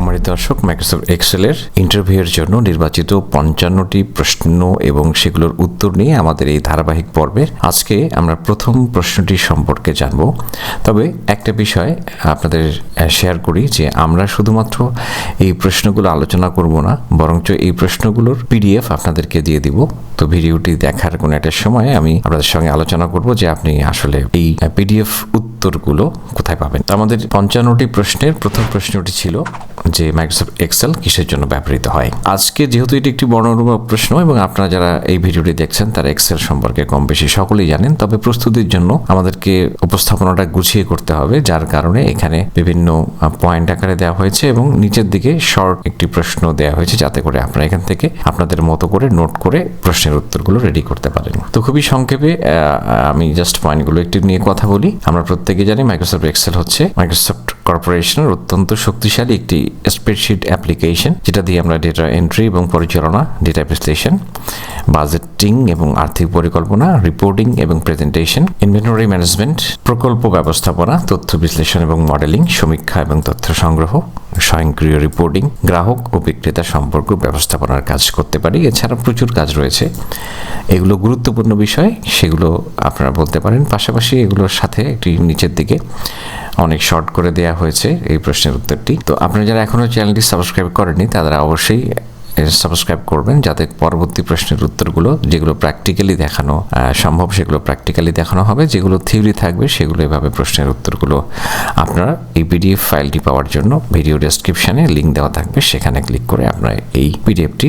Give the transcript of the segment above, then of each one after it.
সম্মানিত দর্শক মাইক্রোসফট এক্সেলের ইন্টারভিউয়ের জন্য নির্বাচিত পঞ্চান্নটি প্রশ্ন এবং সেগুলোর উত্তর নিয়ে আমাদের এই ধারাবাহিক পর্বে আজকে আমরা প্রথম প্রশ্নটি সম্পর্কে জানব। তবে একটা বিষয় আপনাদের শেয়ার করি যে আমরা শুধুমাত্র এই প্রশ্নগুলো আলোচনা করব না, বরঞ্চ এই প্রশ্নগুলোর পিডিএফ আপনাদেরকে দিয়ে দিব। তো ভিডিওটি দেখার কোনো একটা সময় আমি আপনাদের সঙ্গে আলোচনা করব যে আপনি আসলে এই পিডিএফ উত্তরগুলো কোথায় পাবেন? তো আমাদের পঞ্চান্নটি প্রশ্নের প্রথম প্রশ্নটি ছিল যে মাইক্রোসফট এক্সেল কিসের জন্য ব্যবহৃত হয়? আজকে যেহেতু এটি একটি বর্ণরূপ প্রশ্ন এবং আপনারা যারা এই ভিডিওটি দেখছেন, তারা এক্সেল সম্পর্কে কম বেশি সকলেই জানেন, তবে প্রস্তুতির জন্য আমাদেরকে উপস্থাপনাটা গুছিয়ে করতে হবে, যার কারণে এখানে বিভিন্ন পয়েন্ট আকারে দেওয়া হয়েছে এবং নিচের দিকে শর্ট একটি প্রশ্ন দেওয়া হয়েছে, যাতে করে আপনারা এখান থেকে আপনাদের মতো করে নোট করে প্রশ্নের উত্তরগুলো রেডি করতে পারেন। তো খুবই সংক্ষেপে আমি জাস্ট পয়েন্টগুলো একটু নিয়ে কথা বলি। আমরা প্রত্যেকে জানি মাইক্রোসফট এক্সেল হচ্ছে। মাইক্রোসফট কর্পোরেশনের অত্যন্ত শক্তিশালী একটি স্প্রেডশিট অ্যাপ্লিকেশন যেটা দিয়ে আমরা ডেটা এন্ট্রি এবং পরিচালনা ডেটা বিশ্লেষণ বাজেটিং এবং আর্থিক পরিকল্পনা রিপোর্টিং এবং প্রেজেন্টেশন ইনভেন্টরি ম্যানেজমেন্ট প্রকল্প ব্যবস্থাপনা, তথ্য বিশ্লেষণ এবং মডেলিং সমীক্ষা এবং তথ্য সংগ্রহ, স্বয়ংক্রিয় রিপোর্টিং গ্রাহক ও বিক্রেতা সম্পর্ক ব্যবস্থাপনার কাজ করতে পারি। এছাড়া প্রচুর কাজ রয়েছে। এগুলো গুরুত্বপূর্ণ বিষয়, সেগুলো আপনারা বলতে পারেন। পাশাপাশি এগুলোর সাথে একটি নিচের দিকে অনেক শর্ট করে দেওয়া হয়েছে এই প্রশ্নের উত্তরটি। তো আপনারা যারা এখনও চ্যানেলটি সাবস্ক্রাইব করেননি, তারা অবশ্যই সাবস্ক্রাইব করবেন যাতে পরবর্তী প্রশ্নের উত্তরগুলো যেগুলো প্র্যাকটিক্যালি দেখানো সম্ভব সেগুলো প্র্যাকটিক্যালি দেখানো হবে, যেগুলো থিওরি থাকবে সেগুলো এভাবে প্রশ্নের উত্তরগুলো আপনারা এই পিডিএফ ফাইলটি পাওয়ার জন্য ভিডিও ডেসক্রিপশানে লিঙ্ক দেওয়া থাকবে, সেখানে ক্লিক করে আপনারা এই পিডিএফটি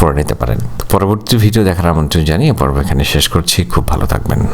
করে নিতে পারেন। পরবর্তী ভিডিও দেখার আমন্ত্রণ জানিয়ে পর্ব এখানে শেষ করছি। খুব ভালো থাকবেন।